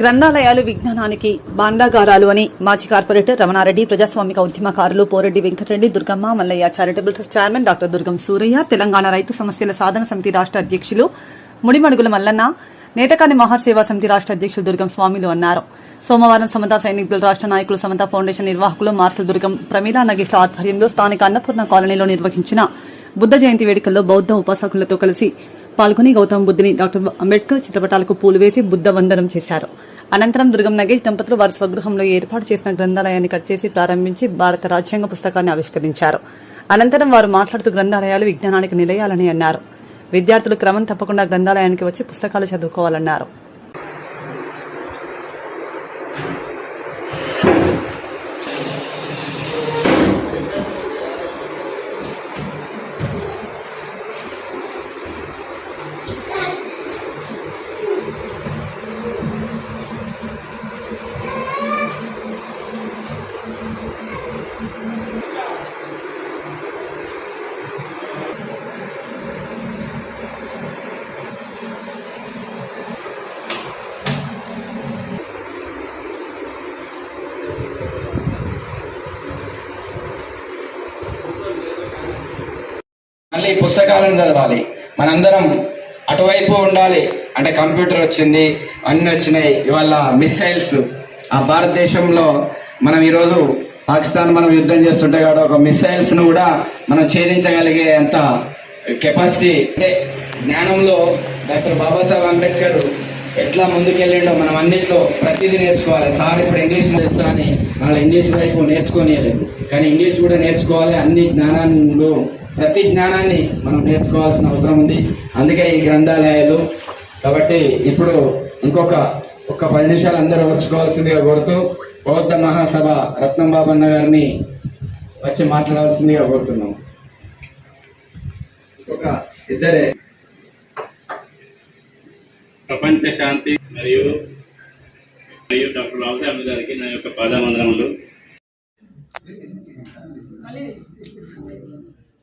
గ్రంథాలయాలు విజ్ఞానానికి బాండాగారాలు అని మాజీ కార్పొరేటర్ రమణారెడ్డి ప్రజాస్వామిక ఉద్యమకారులు Poreddy Venkata Reddy Durgamma Mallaiah charitable trust chairman doctor Durgam Suraiah Telangana రైతు సమస్యల సాధన సమితి రాష్ట్ర అధ్యక్షులు ముడిమడుగుల మల్లన్న నేతకాని మహాసేవా సమితి రాష్ట్ర అధ్యక్షులు దుర్గం స్వామిలు అన్నారు. సోమవారం సమతా సైనికులు రాష్ట్ర నాయకులు సమతా ఫౌండేషన్ నిర్వాహకులు మార్సల్ దుర్గం ప్రమీలా నగేష్ల ఆధ్వర్యంలో స్థానిక అన్నపూర్ణ కాలనీలో నిర్వహించిన బుద్ధ జయంతి వేడుకల్లో బౌద్ధ ఉపాసకులతో కలిసి పాల్గొని గౌతమ్ బుద్ధిని డాక్టర్ అంబేద్కర్ చిత్రపటాలకు పూలు వేసి బుద్ధ వందనం చేశారు. అనంతరం దుర్గం నగేష్ దంపతులు వారి స్వగృహంలో ఏర్పాటు చేసిన గ్రంథాలయాన్ని కట్ చేసి ప్రారంభించి భారత రాజ్యాంగ పుస్తకాన్ని ఆవిష్కరించారు. అనంతరం వారు మాట్లాడుతూ గ్రంథాలయాలు విజ్ఞానానికి నిలయాలని అన్నారు. విద్యార్థులు క్రమం తప్పకుండా గ్రంథాలయానికి వచ్చి పుస్తకాలు చదువుకోవాలన్నారు. మళ్ళీ పుస్తకాలను చదవాలి. మనందరం అటువైపు ఉండాలి. అంటే కంప్యూటర్ వచ్చింది అన్ని వచ్చినాయి. ఇవాళ మిసైల్స్ ఆ భారతదేశంలో మనం ఈరోజు పాకిస్తాన్ మనం యుద్ధం చేస్తుంటే కాబట్టి ఒక మిస్సైల్స్ను కూడా మనం ఛేదించగలిగే అంత కెపాసిటీ. అంటే జ్ఞానంలో డాక్టర్ బాబాసాహెబ్ అంబేద్కర్ ఎట్లా ముందుకెళ్ళిండో మనం అన్నింటిలో ప్రతిదీ నేర్చుకోవాలి. సార్ ఇప్పుడు ఇంగ్లీష్ నేర్చుతా అని వాళ్ళ ఇంగ్లీష్ వైపు నేర్చుకోనియలేదు. కానీ ఇంగ్లీష్ కూడా నేర్చుకోవాలి అన్ని జ్ఞానాల్లో. ప్రతి జ్ఞానాన్ని మనం నేర్చుకోవాల్సిన అవసరం ఉంది. అందుకే ఈ గ్రంథాలయాలు కాబట్టి ఇప్పుడు ఇంకొక ఒక పది నిమిషాలు అందరూ వచ్చుకోవాల్సిందిగా కోరుతూ బౌద్ధ మహాసభ రత్నం బాబన్న గారిని వచ్చి మాట్లాడవలసిందిగా కోరుతున్నాం. ఒక ఇద్దరే. ప్రపంచ శాంతి మరియు మరియు డాక్టర్ బాబాసాహెబ్ గారికి నా యొక్క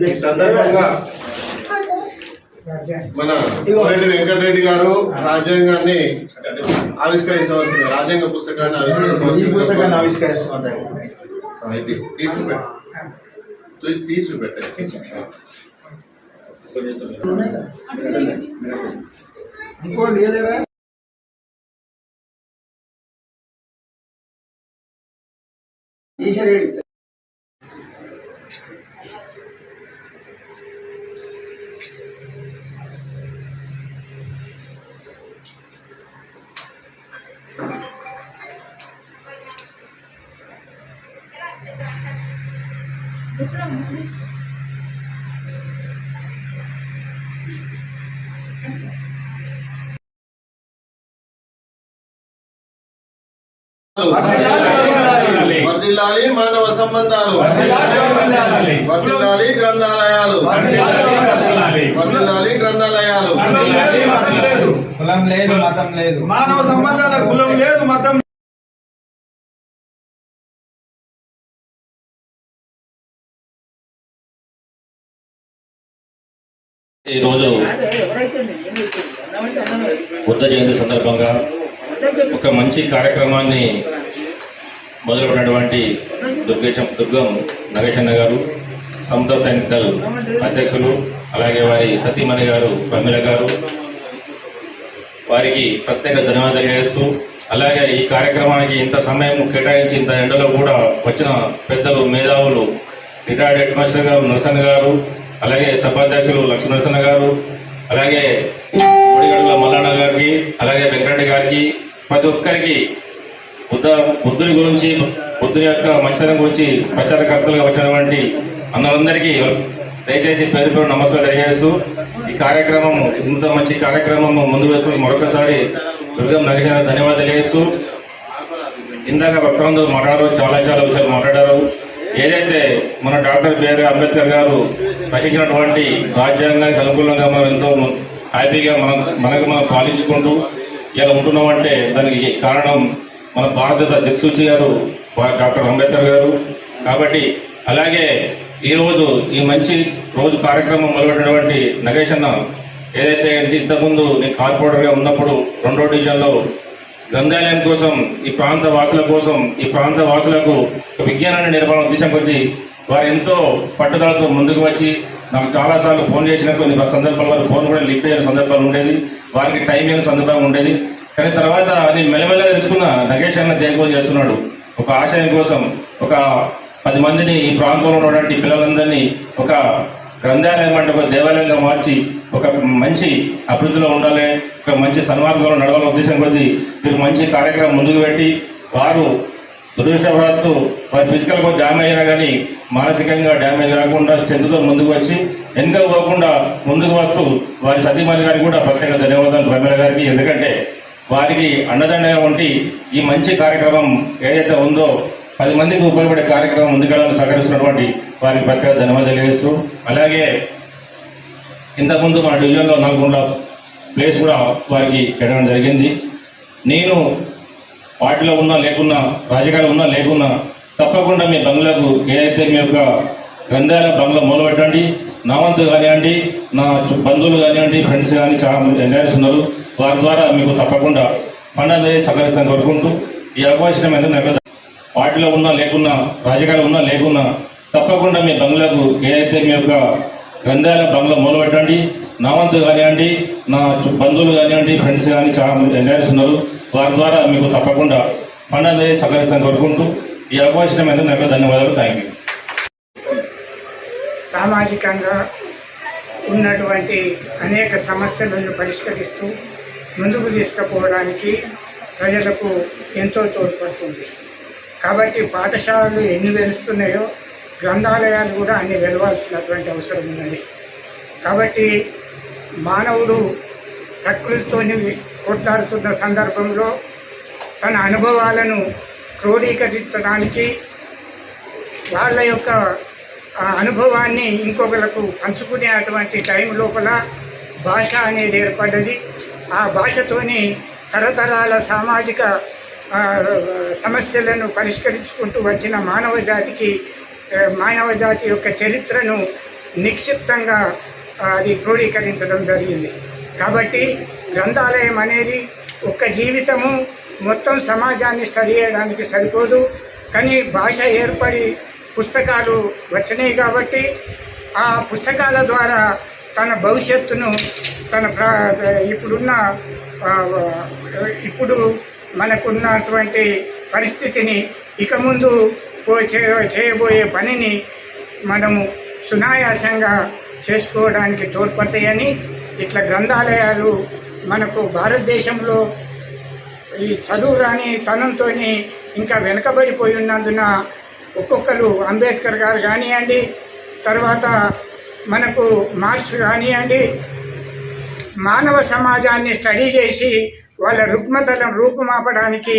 ఈ సందర్భంగా మన కోరెడ్డి వెంకటరెడ్డి గారు రాజ్యాంగాన్ని ఆవిష్కరించవలసింది రాజ్యాంగ పుస్తకాన్ని ఆవిష్కరించవలసింది ఆవిష్కరిస్తాం ఆ, ఇది తీర్చి పెట్టు తీర్చి పెట్టండి. ఇంకో quiere వర్దిల్లాలి మానవ సంబంధాలు. వర్దిల్లాలి గ్రంథాలయాలు. వర్దిల్లాలి గ్రంథాలయాలు. కులం లేదు మతం లేదు. మానవ సంబంధాల కులం లేదు మతం ఈరోజు బుద్ధ జయంతి సందర్భంగా ఒక మంచి కార్యక్రమాన్ని మొదలుపెట్టినటువంటి దుర్గేశం దుర్గం నరేషన్న గారు సమత సైనిక దళ్ అధ్యక్షులు అలాగే వారి సతీమణి గారు ప్రమిళ గారు. వారికి ప్రత్యేక ధన్యవాదాలు చేస్తూ అలాగే ఈ కార్యక్రమానికి ఇంత సమయం కేటాయించి ఇంత ఎండలో కూడా వచ్చిన పెద్దలు మేధావులు రిటైర్డ్ హెడ్ మాస్టర్ గారు నరసన్న గారు అలాగే సభాధ్యక్షులు లక్ష్మీ నరసన్న గారు అలాగే కోడిగడ్ల మల్లన్న గారికి అలాగే వెంకరెడ్డి గారికి ప్రతి ఒక్కరికి బుద్ధ బుద్ధుని గురించి బుద్ధుని యొక్క మంచితనం గురించి ప్రచారకర్తలుగా వచ్చినటువంటి అన్నలందరికీ దయచేసి పేరు పేరు నమస్కారం తెలియజేస్తూ ఈ కార్యక్రమం ఇంత మంచి కార్యక్రమం ముందు వేసుకుని మరొకసారి దుర్గం నగర ధన్యవాదాలు తెలియజేస్తూ ఇందాక భక్తులందరూ మాట్లాడారు చాలా చాలా విషయాలు మాట్లాడారు. ఏదైతే మన డాక్టర్ బిఆర్ అంబేద్కర్ గారు రచించినటువంటి రాజ్యాంగానికి అనుకూలంగా మనం ఎంతో హ్యాపీగా మనం మనకు మనం పాలించుకుంటూ ఇలా ఉంటున్నామంటే దానికి కారణం మన భారతదేశ దిక్సూచి గారు డాక్టర్ అంబేద్కర్ గారు. కాబట్టి అలాగే ఈ రోజు ఈ మంచి రోజు కార్యక్రమం మొదలుపెట్టినటువంటి నగేష్ అన్న ఏదైతే ఇంతకుముందు నేను కార్పొరేటర్గా ఉన్నప్పుడు రెండో డివిజన్లో గ్రంథాలయం కోసం ఈ ప్రాంత వాసుల కోసం ఈ ప్రాంత వాసులకు ఒక విజ్ఞానాన్ని నిర్మాణం ఉద్దేశం కొద్దీ వారు ఎంతో పట్టుదలతో ముందుకు వచ్చి నాకు చాలాసార్లు ఫోన్ చేసిన కొన్ని సందర్భాల్లో ఫోన్ కూడా లిఫ్ట్ అయిన సందర్భాలు ఉండేది వారికి టైం అయిన సందర్భం ఉండేది. కానీ తర్వాత నేను మెల్లమెల్లగా తెలుసుకున్న నగేష్ అన్న దేగోలు చేస్తున్నాడు? ఒక ఆశయం కోసం ఒక పది మందిని ఈ ప్రాంతంలో ఉన్నటువంటి పిల్లలందరినీ ఒక గ్రంథాలయం అంటే ఒక దేవాలయంగా మార్చి ఒక మంచి అభివృద్ధిలో ఉండాలి ఒక మంచి సన్మార్గంలో నడవాలని ఉద్దేశం కొద్దీ మీరు మంచి కార్యక్రమం ముందుకు పెట్టి వారు దురదృష్టవశాత్తు వారి ఫిజికల్గా డ్యామేజ్ అయినా కానీ మానసికంగా డ్యామేజ్ రాకుండా స్ట్రెంత్తో ముందుకు వచ్చి వెనుక పోకుండా ముందుకు వస్తూ వారి సతీమణి గారికి కూడా ప్రత్యేక ధన్యవాదాలు ప్రమేల గారికి. ఎందుకంటే వారికి అండదండగా ఉండి ఈ మంచి కార్యక్రమం ఏదైతే ఉందో పది మందికి ఉపయోగపడే కార్యక్రమం ముందుకెళ్ళాలని సహకరిస్తున్నటువంటి వారికి ప్రత్యేక ధన్యవాదాలు తెలియజేస్తూ అలాగే ఇంతకుముందు మన డివిజన్లో నల్గొండ ప్లేస్ కూడా వారికి పెట్టడం జరిగింది. నేను పార్టీలో ఉన్నా లేకున్నా రాజకీయాలు ఉన్నా లేకున్నా తప్పకుండా మీ బంగ్లకు ఏదైతే మీ యొక్క గ్రంథాల బంగ్లా మొదలుపెట్టండి. నా వంతు కానివ్వండి నా బంధువులు కానివ్వండి ఫ్రెండ్స్ కానీ చాలా మంది ఎంజాయ్ ఉన్నారు. వారి ద్వారా మీకు తప్పకుండా ఫండ్ అనేది సహకరిస్తాను కోరుకుంటూ ఈ అవకాశం అనేది నాకు పార్టీలో ఉన్నా లేకున్నా రాజకీయాలు ఉన్నా లేకున్నా తప్పకుండా మీ బంగ్లాకు ఏదైతే మీ యొక్క గ్రంథాలయ బంగ్లా మొదలుపెట్టండి నా వంతు కానివ్వండి నా బంధువులు కానివ్వండి ఫ్రెండ్స్ కానీ చాలా మంది ఎంజాయర్స్ ఉన్నారు వారి ద్వారా మీకు తప్పకుండా ఫండ్ అనేది సహకరిస్తాను కోరుకుంటూ ఈ అవకాశం మీద నాకు ధన్యవాదాలు. థ్యాంక్ యూ సామాజికంగా ఉన్నటువంటి అనేక సమస్యలను పరిష్కరిస్తూ ముందుకు తీసుకుపోవడానికి ప్రజలకు ఎంతో తోడ్పడుతుంది. కాబట్టి పాఠశాలలు ఎన్ని వెలుస్తున్నాయో గ్రంథాలయాలు కూడా అన్ని వెలవాల్సినటువంటి అవసరం ఉన్నది. కాబట్టి మానవుడు ప్రకృతితోని కొట్లాడుతున్న సందర్భంలో తన అనుభవాలను క్రోడీకరించడానికి వాళ్ళ యొక్క ఆ అనుభవాన్ని ఇంకొకలకు పంచుకునే అటువంటి టైం లోపల భాష అనేది ఏర్పడ్డది. ఆ భాషతోని తరతరాల సామాజిక సమస్యలను పరిష్కరించుకుంటూ వచ్చిన మానవ జాతికి మానవ జాతి యొక్క చరిత్రను నిక్షిప్తంగా అది క్రోడీకరించడం జరిగింది. కాబట్టి గ్రంథాలయం అనేది ఒక్క జీవితము మొత్తం సమాజాన్ని స్టడీ చేయడానికి సరిపోదు. కానీ భాష ఏర్పడి పుస్తకాలు వచ్చినాయి కాబట్టి ఆ పుస్తకాల ద్వారా తన భవిష్యత్తును తన ఇప్పుడున్న ఇప్పుడు మనకున్నటువంటి పరిస్థితిని ఇక ముందు పో- చేయబోయే పనిని మనము సునాయాసంగా చేసుకోవడానికి తోడ్పడతాయని ఇట్లా గ్రంథాలయాలు మనకు భారతదేశంలో ఈ చదువు రాని తనంతో ఇంకా వెనకబడిపోయి ఉన్నందున ఒక్కొక్కరు అంబేద్కర్ గారు కానివ్వండి తర్వాత మనకు మార్క్స్ కానివ్వండి మానవ సమాజాన్ని స్టడీ చేసి వాళ్ళ రుగ్మతలను రూపుమాపడానికి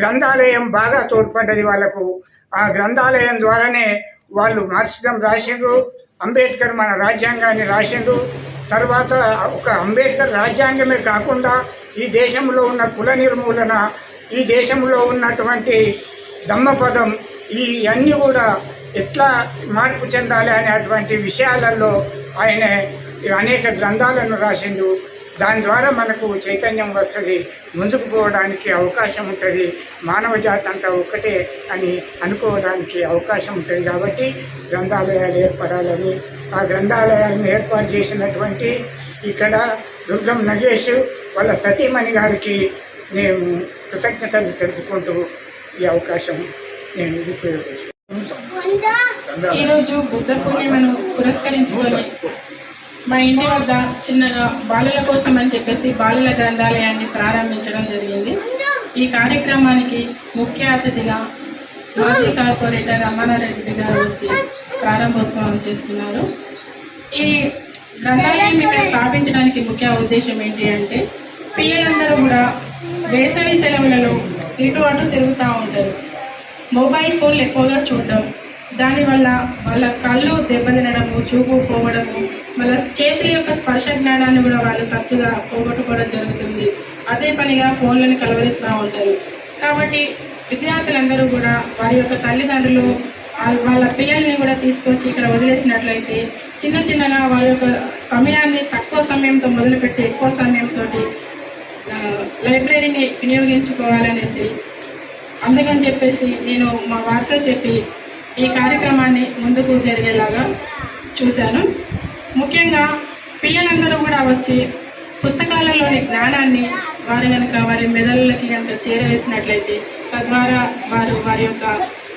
గ్రంథాలయం బాగా తోడ్పడ్డది వాళ్ళకు. ఆ గ్రంథాలయం ద్వారానే వాళ్ళు మార్క్సిజం రాసిండ్రు అంబేద్కర్ మన రాజ్యాంగాన్ని రాసిండ్రు. తర్వాత ఒక అంబేద్కర్ రాజ్యాంగమే కాకుండా ఈ దేశంలో ఉన్న కుల నిర్మూలన ఈ దేశంలో ఉన్నటువంటి దమ్మపదం ఈ అన్నీ కూడా ఎట్లా మార్పు చెందాలి అనేటువంటి విషయాలలో ఆయన అనేక గ్రంథాలను రాసిండు. దాని ద్వారా మనకు చైతన్యం వస్తుంది ముందుకు పోవడానికి అవకాశం ఉంటుంది. మానవ జాతి అంతా ఒక్కటే అని అనుకోవడానికి అవకాశం ఉంటుంది కాబట్టి గ్రంథాలయాలు ఏర్పడాలని ఆ గ్రంథాలయాలను ఏర్పాటు చేసినటువంటి ఇక్కడ దుర్గం నగేష్ వాళ్ళ సతీమణి గారికి నేను కృతజ్ఞతలు తెలుపుకుంటూ ఈ అవకాశం నేను ఉపయోగించాను ఈరోజు బుద్ధ పూర్ణిమను పురస్కరించుకొని మా ఇంటి వద్ద చిన్నగా బాలల కోసం అని చెప్పేసి బాలల గ్రంథాలయాన్ని ప్రారంభించడం జరిగింది. ఈ కార్యక్రమానికి ముఖ్య అతిథిగా మాజీ కార్పొరేటర్ రమణారెడ్డి గారు వచ్చి ప్రారంభోత్సవం చేస్తున్నారు. ఈ గ్రంథాలయాన్ని ఇక్కడ స్థాపించడానికి ముఖ్య ఉద్దేశం ఏంటి అంటే పిల్లలందరూ కూడా వేసవి సెలవులలో ఇటు అటు తిరుగుతూ ఉంటారు. మొబైల్ ఫోన్లు ఎక్కువగా చూడడం. దానివల్ల వాళ్ళ కళ్ళు దెబ్బతినడము చూపు పోవడము వాళ్ళ చేతుల యొక్క స్పర్శ జ్ఞానాన్ని కూడా వాళ్ళు తరచుగా పోగొట్టుకోవడం జరుగుతుంది. అదే పనిగా ఫోన్లను కలవరిస్తూ ఉంటారు. కాబట్టి విద్యార్థులందరూ కూడా వారి యొక్క తల్లిదండ్రులు వాళ్ళ- వాళ్ళ పిల్లల్ని కూడా తీసుకొచ్చి ఇక్కడ వదిలేసినట్లయితే చిన్న చిన్నగా వారి యొక్క సమయాన్ని తక్కువ సమయంతో మొదలుపెట్టి ఎక్కువ సమయంతో లైబ్రరీని వినియోగించుకోవాలనేసి అందుకని చెప్పేసి నేను మా వారితో చెప్పి ఈ కార్యక్రమాన్ని ముందుకు జరిగేలాగా చూశాను. ముఖ్యంగా పిల్లలందరూ కూడా వచ్చి పుస్తకాలలోని జ్ఞానాన్ని వారు కనుక వారి మెదళ్ళకి కనుక చేరవేసినట్లయితే తద్వారా వారు వారి యొక్క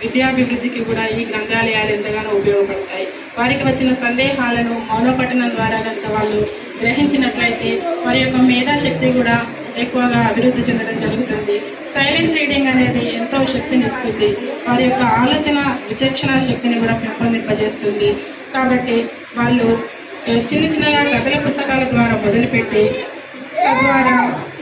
విద్యాభివృద్ధికి కూడా ఈ గ్రంథాలయాలు ఎంతగానో ఉపయోగపడతాయి. వారికి వచ్చిన సందేహాలను మౌనపఠనం ద్వారా కనుక వాళ్ళు గ్రహించినట్లయితే వారి యొక్క మేధాశక్తి కూడా ఎక్కువగా అభివృద్ధి చెందడం జరుగుతుంది. సైలెంట్ రీడింగ్ అనేది ఎంతో శక్తిని ఇస్తుంది. వారి యొక్క ఆలోచన విచక్షణ శక్తిని కూడా పెంపొందింపజేస్తుంది. కాబట్టి వాళ్ళు చిన్న చిన్నగా కథల పుస్తకాల ద్వారా మొదలుపెట్టి తద్వారా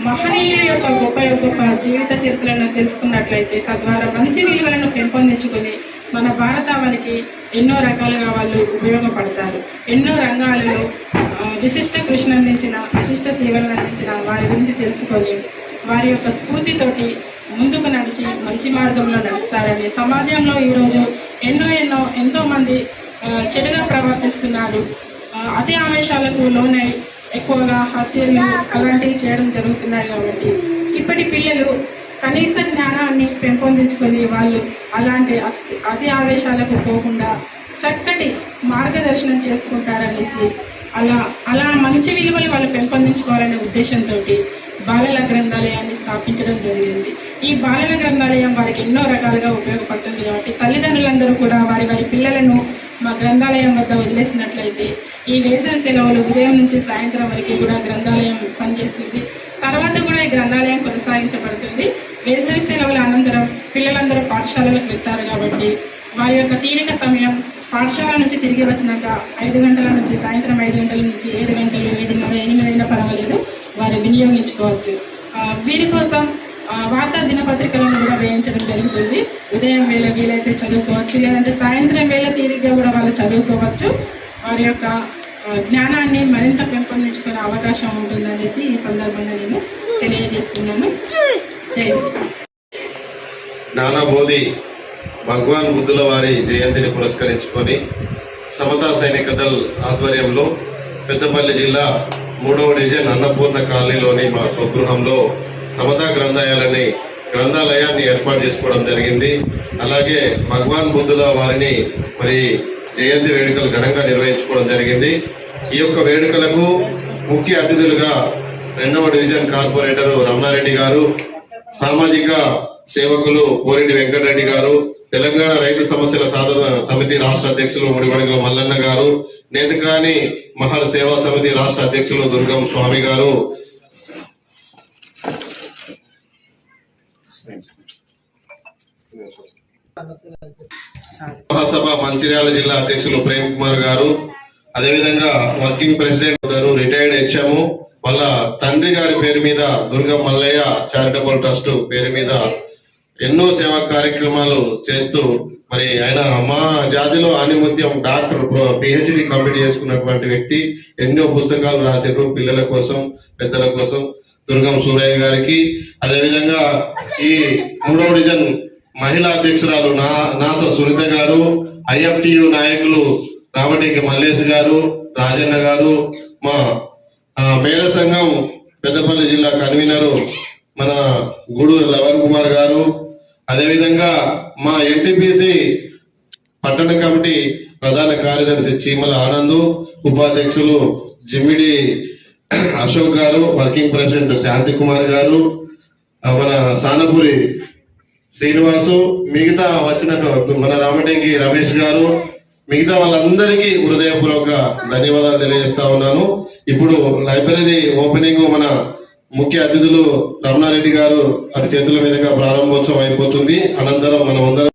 మహనీయుల యొక్క గొప్ప గొప్ప జీవిత చరిత్రలను తెలుసుకున్నట్లయితే తద్వారా మంచి విలువలను పెంపొందించుకొని మన భారతావనికి ఎన్నో రకాలుగా వాళ్ళు ఉపయోగపడతారు. ఎన్నో రంగాలలో విశిష్ట కృషిని అందించిన విశిష్ట సేవలను అందించిన వారి గురించి తెలుసుకొని వారి యొక్క స్ఫూర్తితోటి ముందుకు నడిచి మంచి మార్గంలో నడుస్తారని సమాజంలో ఈరోజు ఎన్నో ఎన్నో ఎంతోమంది చెడుగా ప్రవర్తిస్తున్నారు. అతి ఆవేశాలకు లోనై ఎక్కువగా హత్యలు అలాంటివి చేయడం జరుగుతున్నాయి కాబట్టి ఇప్పటి పిల్లలు కనీస జ్ఞానాన్ని పెంపొందించుకొని వాళ్ళు అలాంటి అతి- అతి ఆవేశాలకు పోకుండా చక్కటి మార్గదర్శనం చేసుకుంటారనేసి అలా అలా మంచి విలువలు వాళ్ళు పెంపొందించుకోవాలనే ఉద్దేశంతో బాలల గ్రంథాలయాన్ని స్థాపించడం జరిగింది. ఈ బాలల గ్రంథాలయం వారికి ఎన్నో రకాలుగా ఉపయోగపడుతుంది కాబట్టి తల్లిదండ్రులందరూ కూడా వారి వారి పిల్లలను మా గ్రంథాలయం వద్ద వదిలేసినట్లయితే ఈ వేసవి సెలవులు ఉదయం నుంచి సాయంత్రం వరకు కూడా గ్రంథాలయం పనిచేస్తుంది. తర్వాత కూడా ఈ గ్రంథాలయం కొనసాగించబడుతుంది. వేసవి సెలవుల అనంతరం పిల్లలందరూ పాఠశాలలకు వెళ్తారు కాబట్టి వారి యొక్క తీరిక సమయం పాఠశాల నుంచి తిరిగి వచ్చినాక ఐదు గంటల నుంచి సాయంత్రం ఐదు గంటల నుంచి ఏడు గంటలు ఏడున్నర ఎనిమిది పర్వాలేదు వారు వినియోగించుకోవచ్చు. వీరి కోసం వార్తా దినపత్రికలను కూడా వేయించడం జరుగుతుంది. ఉదయం వేళ వీలైతే చదువుకోవచ్చు లేదంటే సాయంత్రం వేళ తీరిగ్గా కూడా వాళ్ళు చదువుకోవచ్చు. వారి యొక్క జ్ఞానాన్ని మరింత పెంపొందించుకునే అవకాశం ఉంటుందనేసి ఈ సందర్భంగా నేను తెలియజేస్తున్నాను. జై హింద్. భగవాన్ బుద్ధుల వారి జయంతిని పురస్కరించుకొని సమతా సైనిక దళ్ ఆధ్వర్యంలో పెద్దపల్లి జిల్లా మూడవ డివిజన్ అన్నపూర్ణ కాలనీలోని మా స్వగృహంలో సమతా గ్రంథాలయాలని గ్రంథాలయాన్ని ఏర్పాటు చేసుకోవడం జరిగింది. అలాగే భగవాన్ బుద్ధుల వారిని మరి జయంతి వేడుకలు ఘనంగా నిర్వహించుకోవడం జరిగింది. ఈ యొక్క వేడుకలకు ముఖ్య అతిథులుగా రెండవ డివిజన్ కార్పొరేటర్ రమణారెడ్డి గారు సామాజిక సేవకులు పోరెడ్డి వెంకటరెడ్డి గారు తెలంగాణ రైతు సమస్యల సాధన సమితి రాష్ట్ర అధ్యక్షులు ముడివడిగల మల్లన్న గారు నేతకాని మహర్ సేవా సమితి రాష్ట్ర అధ్యక్షులు దుర్గం స్వామి గారు. మహాసభ మంచిర్యాల జిల్లా అధ్యక్షులు ప్రేమ్ కుమార్ గారు అదేవిధంగా వర్కింగ్ ప్రెసిడెంట్ గారు రిటైర్డ్ హెచ్ఎం వాళ్ళ తండ్రి గారి పేరు మీద దుర్గం మల్లయ్య చారిటబుల్ ట్రస్ట్ పేరు మీద ఎన్నో సేవా కార్యక్రమాలు చేస్తూ మరి ఆయన మా జాతిలో ఆనిమత్యం డాక్టర్ పిహెచ్డి కంప్లీట్ చేసుకున్నటువంటి వ్యక్తి. ఎన్నో పుస్తకాలు రాశారు పిల్లల కోసం పెద్దల కోసం. దుర్గం సూరయ్య గారికి. అదేవిధంగా ఈ మూడవ డివిజన్ మహిళా అధ్యక్షురాలు నా నాస సునీత గారు ఐఎఫ్టియు నాయకులు రామటేకి మల్లేష్ గారు రాజన్న గారు మా మేర సంఘం పెద్దపల్లి జిల్లా కన్వీనరు మన గూడూరు లవన్ కుమార్ గారు అదేవిధంగా మా ఎన్టీపీసీ పట్టణ కమిటీ ప్రధాన కార్యదర్శి చీమల ఆనంద్ ఉపాధ్యక్షులు జిమ్మిడి అశోక్ గారు వర్కింగ్ ప్రెసిడెంట్ శాంతి కుమార్ గారు మన సానపురి శ్రీనివాసు మిగతా వచ్చినట్టు మన రామటంకి రమేష్ గారు మిగతా వాళ్ళందరికీ హృదయపూర్వక ధన్యవాదాలు తెలియజేస్తా ఉన్నాను. ఇప్పుడు లైబ్రరీ ఓపెనింగ్ మన ముఖ్య అతిథులు రమణారెడ్డి గారు అతి చేతుల మీదుగా ప్రారంభోత్సవం అయిపోతుంది. అనంతరం మనం అందరం